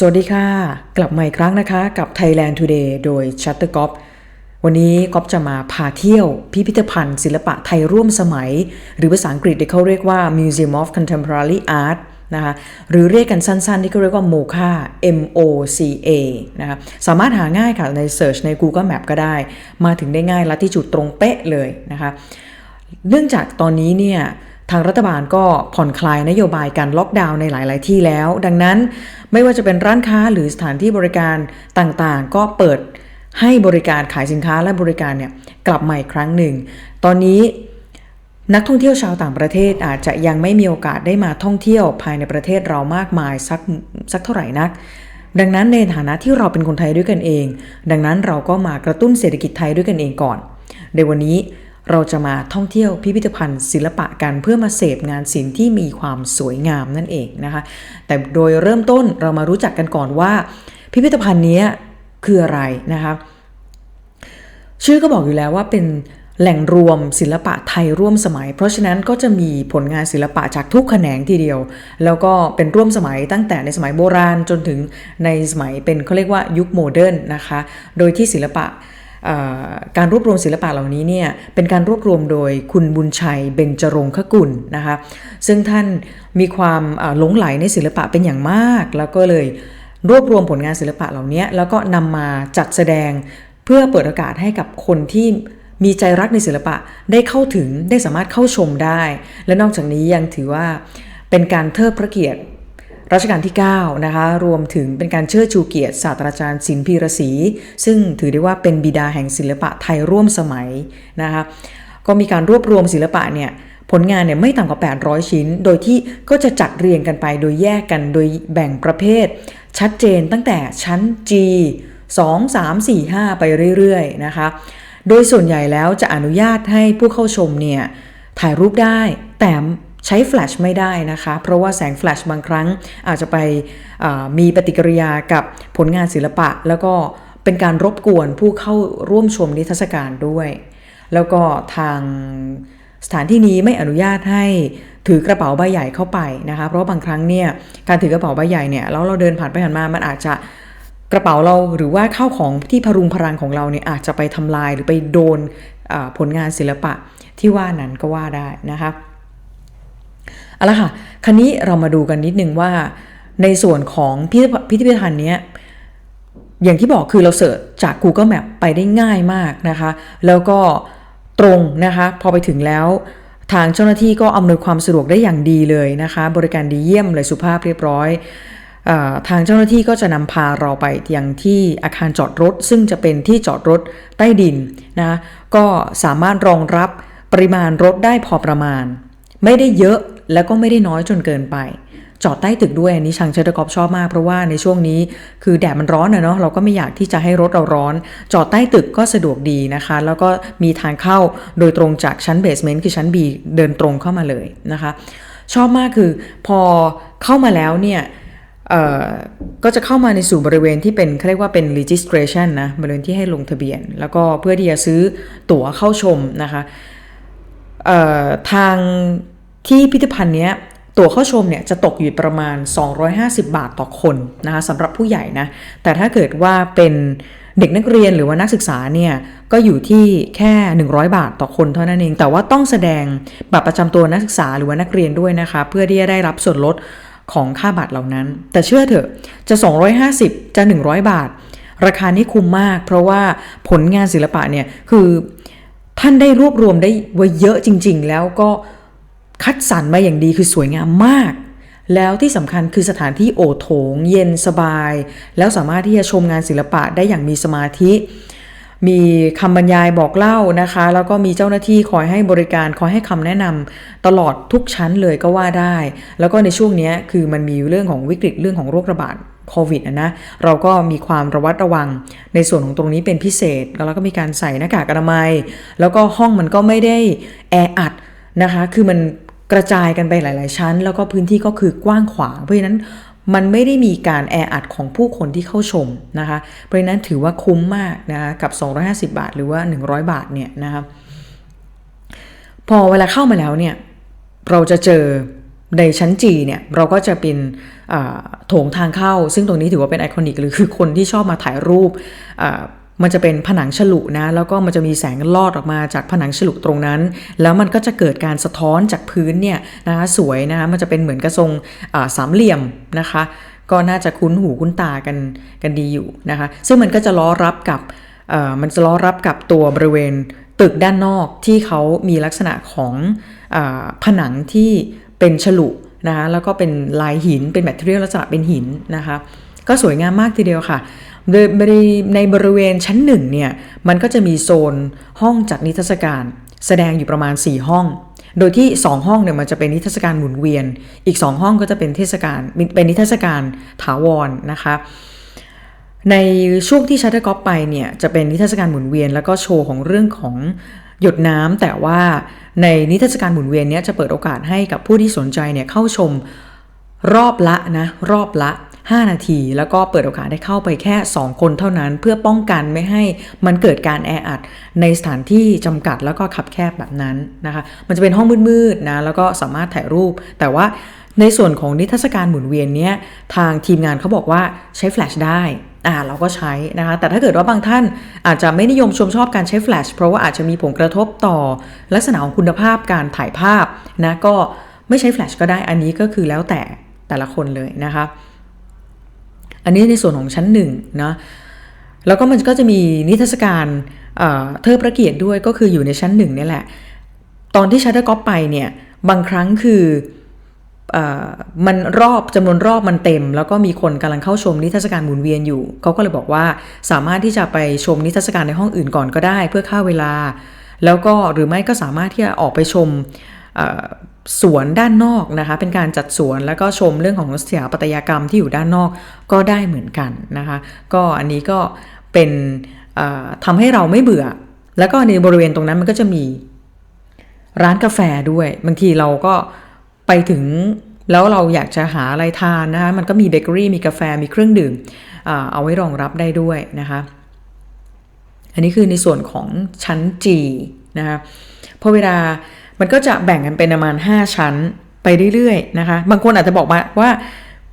สวัสดีค่ะ กลับมาอีกครั้งนะคะ กับ Thailand Today โดย Shuttergop วันนี้ก๊อฟจะมาพาเที่ยวพิพิธภัณฑ์ ศิลปะไทยร่วมสมัย หรือภาษาอังกฤษที่เขาเรียกว่า Museum of Contemporary Art นะคะหรือเรียกกันสั้นๆ ที่เขาเรียกว่า MOCA M O C A นะคะสามารถหาง่ายค่ะใน Search ใน Google Map ก็ได้ มาถึงได้ง่ายและที่จุดตรงเป๊ะเลยนะคะ เนื่องจากตอนนี้เนี่ย ทางรัฐบาลก็ผ่อนคลายนโยบายการล็อกดาวน์ในหลาย ๆ ที่แล้ว ดังนั้นไม่ว่าจะเป็นร้านค้าหรือสถานที่บริการต่างๆ ก็เปิดให้บริการขายสินค้าและบริการเนี่ยกลับมาอีกครั้งหนึ่ง ตอนนี้นักท่องเที่ยวชาวต่างประเทศอาจจะยังไม่มีโอกาสได้มาท่องเที่ยวภายในประเทศเรามากมายสักสักเท่าไหร่นัก ดังนั้นในฐานะที่เราเป็นคนไทยด้วยกันเอง ดังนั้นเราก็มากระตุ้นเศรษฐกิจไทยด้วยกันเองก่อน ในวันนี้ เราจะมาท่องเที่ยวพิพิธภัณฑ์ศิลปะกันเพื่อมาเสพงานศิลป์ที่มีความสวยงามนั่นเองนะคะ แต่โดยเริ่มต้นเรามารู้จักกันก่อนว่า พิพิธภัณฑ์นี้คืออะไรนะคะชื่อก็บอกอยู่แล้วว่าเป็นแหล่งรวมศิลปะไทยร่วมสมัย เพราะฉะนั้นก็จะมีผลงานศิลปะจากทุกแขนงทีเดียว แล้วก็เป็นร่วมสมัยตั้งแต่ในสมัยโบราณจนถึงในสมัยเป็นเขาเรียกว่ายุคโมเดิร์นนะคะ โดยที่ศิลปะ การรวบรวมศิลปะเหล่านี้เนี่ยเป็นการรวบรวมโดยคุณบุญชัยเบญจรงคกุลนะคะซึ่งท่านมีความหลงไหลในศิลปะเป็นอย่างมาก แล้วก็เลยรวบรวมผลงานศิลปะเหล่านี้แล้วก็นำมาจัดแสดงเพื่อเปิดโอกาสให้กับคนที่มีใจรักในศิลปะได้เข้าถึงได้สามารถเข้าชมได้ และนอกจากนี้ยังถือว่าเป็นการเทิดพระเกียรติ รัชกาลที่ 9 นะคะ รวมถึงเป็นการเชิดชูเกียรติศาสตราจารย์สินพีรศรีซึ่งถือได้ว่าเป็นบิดาแห่งศิลปะไทยร่วมสมัยนะคะก็มีการรวบรวมศิลปะเนี่ยผลงานเนี่ยไม่ต่ำกว่า 800 ชิ้น โดยที่ก็จะจัดเรียงกันไปโดยแยกกันโดยแบ่งประเภท ชัดเจนตั้งแต่ชั้น G 2 3 4 5 ไปเรื่อยๆนะคะ โดยส่วนใหญ่แล้วจะอนุญาตให้ผู้เข้าชมเนี่ยถ่ายรูปได้แต่ ใช้แฟลชไม่ได้นะคะ เพราะว่าแสงแฟลชบางครั้งอาจจะไปมีปฏิกิริยากับผลงานศิลปะ แล้วก็เป็นการรบกวนผู้เข้าร่วมชมนิทรรศการด้วย แล้วก็ทางสถานที่นี้ไม่อนุญาตให้ถือกระเป๋าใบใหญ่เข้าไปนะคะ เพราะบางครั้งเนี่ยการถือกระเป๋าใบใหญ่เนี่ยแล้วเราเดินผ่านไปผ่านมา มันอาจจะกระเป๋าเราหรือว่าเข้าของที่พรุงพรังของเราเนี่ยอาจจะไปทำลายหรือไปโดนผลงานศิลปะที่ว่านั้นก็ว่าได้นะคะ เอาละค่ะคันนี้เรามาดูกันนิดนึงว่า ในส่วนของพิพิธภัณฑ์นี้อย่างที่บอกคือเราเสิร์ชจาก Google Map ไปได้ง่ายมากนะคะ แล้วก็ตรงนะคะพอไปถึงแล้ว ทางเจ้าหน้าที่ก็อำนวยความสะดวกได้อย่างดีเลยนะคะ บริการดีเยี่ยมเลยสุภาพเรียบร้อยทางเจ้าหน้าที่ก็จะนำพาเราไปยังที่อาคารจอดรถ ซึ่งจะเป็นที่จอดรถใต้ดินนะก็สามารถรองรับปริมาณรถได้พอประมาณ ไม่ได้เยอะ แล้วก็ไม่ได้น้อยจนเกินไป จอดใต้ตึกด้วยอันนี้ชังเชตกอบชอบมาก เพราะว่าในช่วงนี้คือแดดมันร้อนนะเนาะเราก็ไม่อยากที่จะให้รถเราร้อน จอดใต้ตึกก็สะดวกดีนะคะ แล้วก็มีทางเข้าโดยตรงจากชั้นเบสเมนต์คือชั้น B เดินตรงเข้ามาเลยนะคะ ชอบมากคือพอเข้ามาแล้วเนี่ยก็จะเข้ามาในสู่บริเวณที่เป็นเขาเรียกว่าเป็น registration นะบริเวณที่ให้ลงทะเบียน แล้วก็เพื่อที่จะซื้อตั๋วเข้าชมนะคะทาง ที่พิพิธภัณฑ์นี้ตั๋วเข้าชมเนี่ยจะตกอยู่ประมาณ 250 บาทต่อคนนะคะสำหรับผู้ใหญ่นะ แต่ถ้าเกิดว่าเป็นเด็กนักเรียนหรือว่านักศึกษาเนี่ยก็อยู่ที่แค่ 100 บาทต่อคนเท่านั้นเอง แต่ว่าต้องแสดงบัตรประจำตัวนักศึกษาหรือว่านักเรียนด้วยนะคะ เพื่อที่จะได้รับส่วนลดของค่าบัตรเหล่านั้น แต่เชื่อเถอะจะ 250 จะ 100 บาท ราคานี้คุ้มมาก เพราะว่าผลงานศิลปะเนี่ยคือท่านได้รวบรวมได้ไว้เยอะจริง ๆ แล้วก็ คัดสรรมาอย่างดีคือสวยงามมาก แล้วที่สำคัญคือสถานที่โอโถง เย็นสบาย แล้วสามารถที่จะชมงานศิลปะได้อย่างมีสมาธิ มีคำบรรยายบอกเล่านะคะ แล้วก็มีเจ้าหน้าที่คอยให้บริการคอยให้คำแนะนำตลอดทุกชั้นเลยก็ว่าได้ แล้วก็ในช่วงนี้คือมันมีเรื่องของวิกฤตเรื่องของโรคระบาดโควิดนะเราก็มีความระวัดระวังในส่วนของตรงนี้เป็นพิเศษ แล้วก็มีการใส่หน้ากากอนามัย แล้วก็ห้องมันก็ไม่ได้แออัดนะคะ คือมัน กระจายกันไปหลาย ๆ ชั้น แล้วก็พื้นที่ก็คือกว้างขวาง เพราะฉะนั้นมันไม่ได้มีการแออัดของผู้คนที่เข้าชมนะคะ เพราะฉะนั้นถือว่าคุ้มมากนะคะกับ 250 บาท หรือว่า 100 บาทเนี่ยนะคะพอเวลาเข้ามาแล้วเนี่ยเราจะเจอในชั้นจีเนี่ยเราก็จะเป็นโถงทางเข้า ซึ่งตรงนี้ถือว่าเป็นไอคอนิกหรือคือคนที่ชอบมาถ่ายรูป มันจะเป็นผนังฉลุนะ แล้วก็มันจะมีแสงลอดออกมาจากผนังฉลุตรงนั้น แล้วมันก็จะเกิดการสะท้อนจากพื้นเนี่ยนะคะสวยนะคะมันจะเป็นเหมือนกระทรงสามเหลี่ยมนะคะ ก็น่าจะคุ้นหูคุ้นตากันกันดีอยู่นะคะ ซึ่งมันก็จะล้อรับกับมันจะล้อรับกับตัวบริเวณตึกด้านนอกที่เขามีลักษณะของอผนังที่เป็นฉลุนะคะแล้วก็เป็นลายหินเป็นแมทเทียลลักษณะเป็นหินนะคะ ก็สวยงามมากทีเดียวค่ะ โดยในบริเวณชั้นหนึ่งเนี่ยมันก็จะมีโซนห้องจัดนิทรรศการ แสดงอยู่ประมาณ 4 ห้อง โดยที่ 2 ห้องเนี่ยมันจะเป็นนิทรรศการหมุนเวียน อีก 2 ห้องก็จะเป็นเทศกาลเป็นนิทรรศการถาวรนะคะในช่วงที่ชัตเตอร์กอปไปเนี่ยจะเป็นนิทรรศการหมุนเวียน แล้วก็โชว์ของเรื่องของหยดน้ำแต่ว่าในนิทรรศการหมุนเวียนเนี้ยจะเปิดโอกาสให้กับผู้ที่สนใจเนี่ยเข้าชมรอบละนะรอบละ 5 นาที แล้วก็เปิดโอกาสได้เข้าไปแค่ 2 คนเท่านั้น เพื่อป้องกันไม่ให้มันเกิดการแออัดในสถานที่จำกัดแล้วก็ขับแคบแบบนั้นนะคะ มันจะเป็นห้องมืดๆนะแล้วก็สามารถถ่ายรูป แต่ว่าในส่วนของนิทรรศการหมุนเวียนเนี้ยทางทีมงานเขาบอกว่าใช้แฟลชได้อ่าเราก็ใช้นะคะ แต่ถ้าเกิดว่าบางท่านอาจจะไม่นิยมชมชอบการใช้แฟลชเพราะว่าอาจจะมีผลกระทบต่อลักษณะของคุณภาพการถ่ายภาพนะก็ไม่ใช้แฟลชก็ได้อันนี้ก็คือแล้วแต่แต่ละคนเลยนะคะ อันนี้ในส่วนของชั้นหนึ่งนะแล้วก็มันก็จะมีนิทรรศการเทิดพระเกียรติด้วยก็คืออยู่ในชั้นหนึ่งนี่แหละ ตอนที่ชัตเตอร์ก๊อปไปเนี่ยบางครั้งคือมันรอบจำนวนรอบมันเต็ม แล้วก็มีคนกำลังเข้าชมนิทรรศการหมุนเวียนอยู่ เขาก็เลยบอกว่าสามารถที่จะไปชมนิทรรศการในห้องอื่นก่อนก็ได้ เพื่อฆ่าเวลา แล้วก็หรือไม่ก็สามารถที่จะออกไปชม สวนด้านนอกนะคะ เป็นการจัดสวนแล้วก็ชมเรื่องของสถาปัตยกรรมที่อยู่ด้านนอกก็ได้เหมือนกันนะคะ ก็อันนี้ก็เป็นทำให้เราไม่เบื่อ แล้วก็ในบริเวณตรงนั้นมันก็จะมีร้านกาแฟด้วย บางทีเราก็ไปถึงแล้วเราอยากจะหาอะไรทานนะคะมันก็มีเบเกอรี่มีกาแฟมีเครื่องดื่มเอาไว้รองรับได้ด้วยนะคะ อันนี้คือในส่วนของชั้น G นะคะพอเวลา มันก็จะแบ่งกันเป็นประมาณ 5 ชั้นไปเรื่อยๆนะคะ บางคนอาจจะบอกมาว่า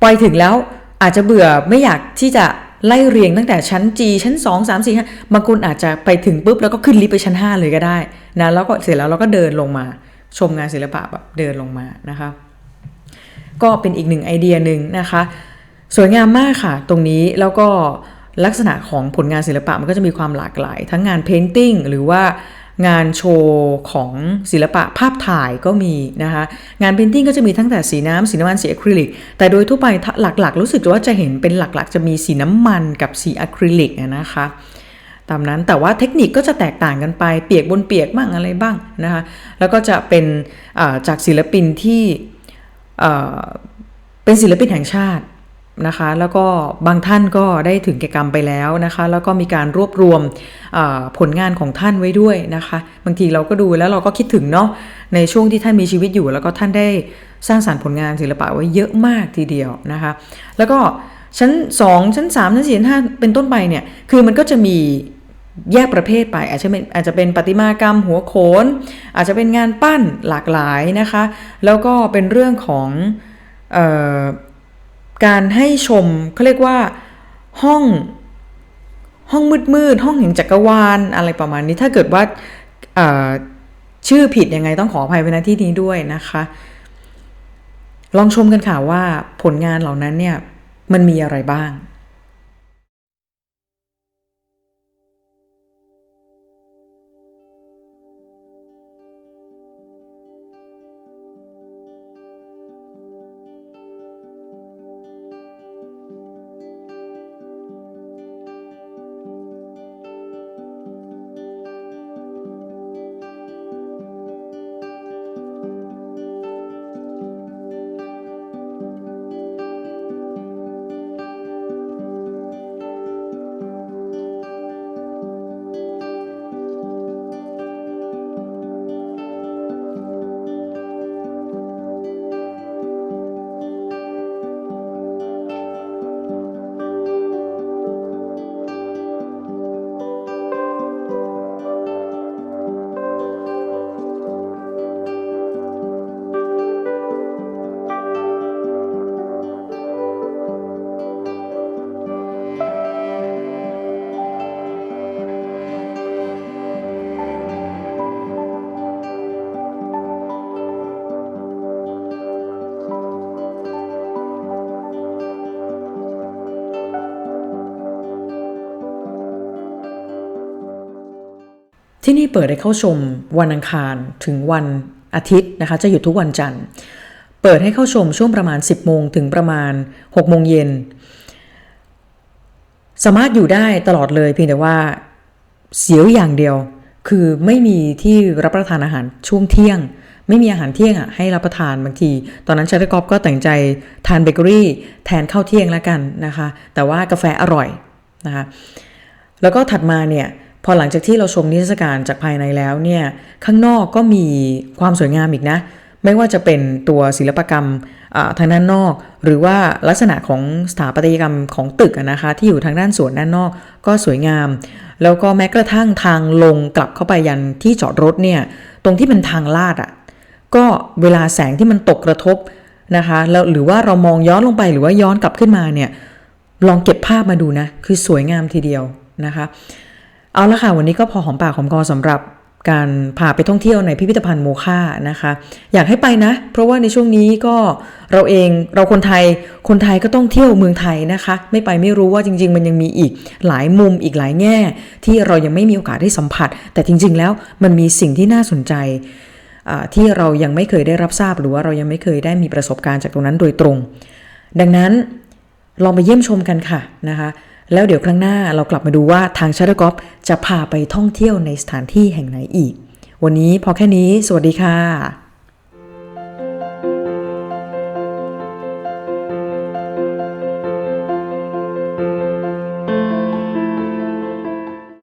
ไปถึงแล้วอาจจะเบื่อไม่อยากที่จะไล่เรียงตั้งแต่ชั้น G ชั้น 2 3 4 5บางคนอาจจะไปถึงปุ๊บแล้วก็ขึ้นลิฟต์ไปชั้น 5 เลยก็ได้นะแล้วก็เสร็จแล้วเราก็เดินลงมาชมงานศิลปะแบบเดินลงมานะคะ ก็เป็นอีกหนึ่งไอเดียหนึ่งนะคะ สวยงามมากค่ะ ตรงนี้แล้วก็ลักษณะของผลงานศิลปะมันก็จะมีความหลากหลาย ทั้งงานเพนติ้งหรือว่า งานโชว์ของศิลปะภาพถ่ายก็มีนะคะงานเพนติ้งก็จะมีทั้งแต่สีน้ำสีน้ำมันสีอะคริลิก แต่โดยทั่วไปหลักๆ รู้สึกว่าจะเห็นเป็นหลักๆ จะมีสีน้ำมันกับสีอะคริลิกนะคะตามนั้นแต่ว่าเทคนิคก็จะแตกต่างกันไปเปียกบนเปียกบ้างอะไรบ้างนะคะแล้วก็จะเป็นจากศิลปินที่เป็นศิลปินแห่งชาติ นะคะ แล้วก็บางท่านก็ได้ถึงแก่กรรมไปแล้วนะคะ แล้วก็มีการรวบรวมผลงานของท่านไว้ด้วยนะคะ บางทีเราก็ดูแล้วเราก็คิดถึงเนาะในช่วงที่ท่านมีชีวิตอยู่ แล้วก็ท่านได้สร้างสารรค์ผลงานศิลปะไว้เยอะมากทีเดียวนะคะ แล้วก็ชั้น 2 ชั้น 3 ชั้น4ชั้น5เป็นต้นไปเนี่ย คือมันก็จะมีแยกประเภทไป อาจจะเป็นอาจจะเป็นประติมากรรมหัวโขน อาจจะเป็นงานปั้นหลากหลายนะคะ แล้วก็เป็นเรื่องของ การให้ชมเขาเรียกว่าห้องห้องมืดมืดห้องแห่งจักรวาลอะไรประมาณนี้ถ้าเกิดว่าชื่อผิดยังไงต้องขออภัยไปณที่นี้ด้วยนะคะ ลองชมกันค่ะว่าผลงานเหล่านั้นเนี่ยมันมีอะไรบ้าง ที่นี่เปิดให้เข้าชมวันอังคารถึงวันอาทิตย์นะคะ จะหยุดทุกวันจันทร์ เปิดให้เข้าชมช่วงประมาณ 10 โมงถึงประมาณ 6 โมงเย็น สามารถอยู่ได้ตลอดเลยเพียงแต่ว่าเสียวอย่างเดียว คือไม่มีที่รับประทานอาหารช่วงเที่ยง ไม่มีอาหารเที่ยงอะให้รับประทานบางที ตอนนั้นชัตเตอร์กอฟก็แต่งใจทานเบเกอรี่แทนข้าวเที่ยงแล้วกันนะคะ แต่ว่ากาแฟอร่อยนะคะ แล้วก็ถัดมาเนี่ย พอหลังจากที่เราชมนิทรรศการจากภายในแล้วเนี่ยข้างนอกก็มีความสวยงามอีกนะ ไม่ว่าจะเป็นตัวศิลปกรรมทางด้านนอก หรือว่าลักษณะของสถาปัตยกรรมของตึกนะคะที่อยู่ทางด้านสวนด้านนอกก็สวยงาม แล้วก็แม้กระทั่งทางลงกลับเข้าไปยันที่จอดรถเนี่ยตรงที่เป็นทางลาดอะก็เวลาแสงที่มันตกกระทบนะคะแล้วหรือว่าเรามองย้อนลงไปหรือว่าย้อนกลับขึ้นมาเนี่ยลองเก็บภาพมาดูนะคือสวยงามทีเดียวนะคะ เอาละค่ะวันนี้ก็พอหอมปากหอมคอสำหรับการพาไปท่องเที่ยวในพิพิธภัณฑ์โมฆะนะคะ อยากให้ไปนะ เพราะว่าในช่วงนี้ก็เราเองเราคนไทยคนไทยก็ต้องเที่ยวเมืองไทยนะคะ ไม่ไปไม่รู้ว่าจริง ๆ มันยังมีอีกหลายมุมอีกหลายแง่ ที่เรายังไม่มีโอกาสได้สัมผัส แต่จริง ๆ แล้วมันมีสิ่งที่น่าสนใจที่เรายังไม่เคยได้รับทราบหรือว่าเรายังไม่เคยได้มีประสบการณ์จากตรงนั้นโดยตรง ดังนั้นลองไปเยี่ยมชมกันค่ะนะคะ แล้วเดี๋ยวครั้งหน้าเรากลับมาดูว่าทางชาตเตอร์กอฟจะพาไปท่องเที่ยวในสถานที่แห่งไหนอีก วันนี้พอแค่นี้ สวัสดีค่ะ